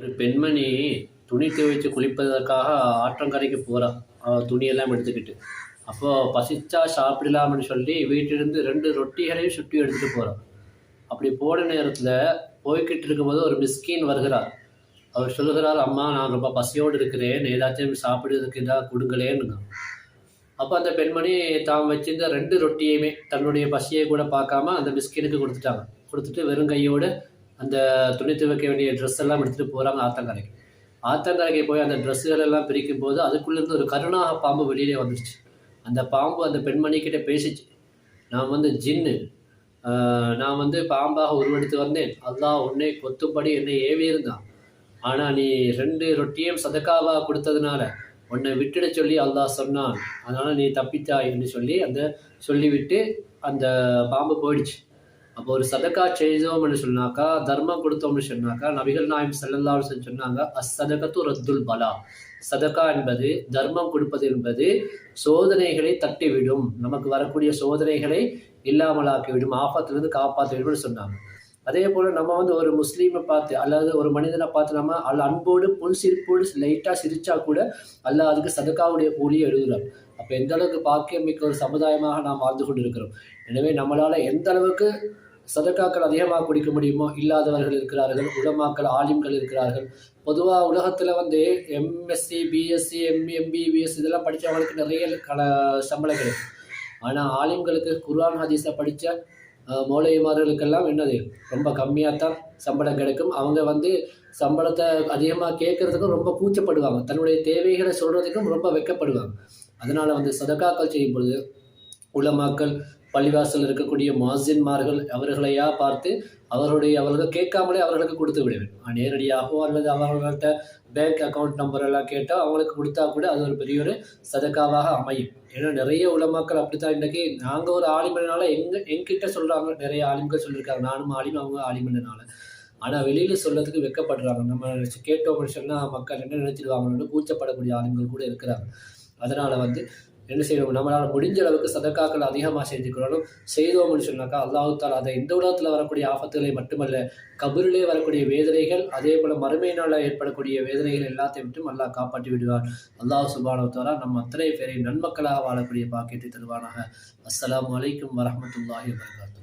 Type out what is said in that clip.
ஒரு பெண்மணி துணி துவைச்சு குளிப்பதற்காக ஆற்றங்கரைக்கு போகிறான் அவள் துணியெல்லாம் எடுத்துக்கிட்டு. அப்போது பசிச்சா சாப்பிடலாம்னு சொல்லி வீட்டிலிருந்து ரெண்டு ரொட்டிகளையும் சுட்டி எடுத்துகிட்டு போகிறான் அப்படி போன நேரத்தில் போய்கிட்டு இருக்கும்போது ஒரு மிஸ்கின் வருகிறார். அவர் சொல்லுகிறார் அம்மா நான் ரொம்ப பசியோடு இருக்கிறேன். ஏதாச்சும் சாப்பிடுறதுக்கு ஏதாவது கொடுங்களேன்னு அப்போ அந்த பெண்மணி தாம் வச்சிருந்த ரெண்டு ரொட்டியுமே தன்னுடைய பசியை கூட பார்க்காம அந்த மிஸ்கினுக்கு கொடுத்துட்டாங்க. கொடுத்துட்டு வெறும் கையோடு அந்த துணி துவைக்க வேண்டிய ட்ரெஸ் எல்லாம் எடுத்துகிட்டு போகிறாங்க ஆத்தங்கரைக்கு. ஆத்தங்கரைக்கு போய் அந்த ட்ரெஸ்ஸுகள் எல்லாம் பிரிக்கும் போது அதுக்குள்ளேருந்து ஒரு கருணாக பாம்பு வெளியிலே வந்துடுச்சு. அந்த பாம்பு அந்த பெண்மணிக்கிட்ட பேசிச்சு. நான் வந்து ஜின்னு. நான் வந்து பாம்பாக உருவெடுத்து வந்தேன். அல்லாஹ் உன்னை கொத்தும்படி என்னை ஏவியிருந்தான். ஆனால் நீ ரெண்டு ரொட்டியும் சதக்காவா கொடுத்ததுனால உன்னை விட்டுட சொல்லி அல்லாஹ் சொன்னான். அதனால் நீ தப்பித்தாய்ன்னு சொல்லி அந்த சொல்லிவிட்டு அந்த பாம்பு போயிடுச்சு. அப்போ ஒரு சதக்கா செய்தோம்னு சொன்னாக்கா தர்மம் கொடுத்தோம்னு சொன்னாக்கா நபிகள் நாயம் செல்லல்லாஹு சொன்னாங்க அசதகத்து ரத்துல் பலா. சதக்கா என்பது தர்மம் கொடுப்பது என்பது சோதனைகளை தட்டிவிடும். நமக்கு வரக்கூடிய சோதனைகளை இல்லாமலாக்கிவிடும். ஆபத்திலிருந்து காப்பாற்றிவிடும் சொன்னாங்க. அதே போல் நம்ம வந்து ஒரு முஸ்லீமை பார்த்து அல்லது ஒரு மனிதனை பார்த்து நம்ம அல்ல அன்போடு புல் சிரிப்போடு லைட்டாக சிரிச்சா கூட அல்ல அதுக்கு சதக்காவுடைய கூலியை எழுதுறார் அப்போ எந்த அளவுக்கு பாக்கியம் மிக்க ஒரு சமுதாயமாக நாம் வாழ்ந்து கொண்டு இருக்கிறோம் எனவே நம்மளால் எந்த அளவுக்கு சதக்காக்கள் அதிகமாக குடிக்க முடியுமோ இல்லாதவர்கள் இருக்கிறார்கள் உலமாக்கள் ஆலிம்கள் இருக்கிறார்கள் பொதுவாக உலகத்தில் வந்து எம்எஸ்சி பிஎஸ்சி எம்இ எம்பிபிஎஸ் இதெல்லாம் படித்தவங்களுக்கு நிறைய கல சம்பளம் கிடைக்கும். ஆனால் ஆலிம்களுக்கு குர்ஆன் ஹதீஸை படித்த மௌலைமார்களுக்கெல்லாம் என்னது? ரொம்ப கம்மியாக தான் சம்பளம் கிடைக்கும். அவங்க வந்து சம்பளத்தை அதிகமாக கேட்கறதுக்கும் ரொம்ப கூச்சப்படுவாங்க. தன்னுடைய தேவைகளை சொல்கிறதுக்கும் ரொம்ப வெட்கப்படுவாங்க அதனால் வந்து சதக்காக்கள் செய்யும் பொழுது உலமாக்கள் பள்ளிவாசல் இருக்கக்கூடிய மாசின்மார்கள் அவர்களையா பார்த்து அவருடைய அவர்கள் கேட்காமலே அவர்களுக்கு கொடுத்து விடுவேன். வேண்டும் நேரடியாகவோ அல்லது அவர்கள்ட்ட பேங்க் அக்கௌண்ட் நம்பர் எல்லாம் கேட்டால் அவங்களுக்கு கொடுத்தா கூட அது ஒரு பெரிய ஒரு சதக்காவாக அமையும். ஏன்னா நிறைய உலமாக்கள் அப்படித்தான் இன்றைக்கி. நாங்கள் ஒரு ஆலிமனால எங்க எங்கிட்ட சொல்கிறாங்க நிறைய ஆலிம்கள் சொல்லியிருக்காங்க. நானும் ஆலிம் அவங்க ஆலிமனால ஆனால் வெளியில் சொல்றதுக்கு வெட்கப்படுறாங்க நம்ம கேட்டோம்னு சொன்னால் மக்கள் என்ன நினைச்சிடுவாங்கன்னு கூச்சப்படக்கூடிய ஆளுங்கள் கூட இருக்கிறாங்க. அதனால் வந்து என்ன செய்யணும்? நம்மளால் முடிஞ்ச அளவுக்கு சதக்காக்கள் அதிகமாக செஞ்சுக்கிறோம் செய்தோம்னு சொன்னாக்கா அல்லாஹால் அதை இந்த உலகத்தில் வரக்கூடிய ஆபத்துகளை மட்டுமல்ல கபரிலே வரக்கூடிய வேதனைகள் அதே போல் மறுமையினால் ஏற்படக்கூடிய வேதனைகள் எல்லாத்தையும் விட்டும் அல்லாஹ் காப்பாற்றி விடுவார் அல்லாஹ் சுபானவத்தாரா நம்ம அத்தனை பேரை நன்மக்களாக வாழக்கூடிய பாக்கியத்தை தருவானாக. அஸ்லாம் அலைக்கும் வரமத்துல்லாஹி வரகாத்து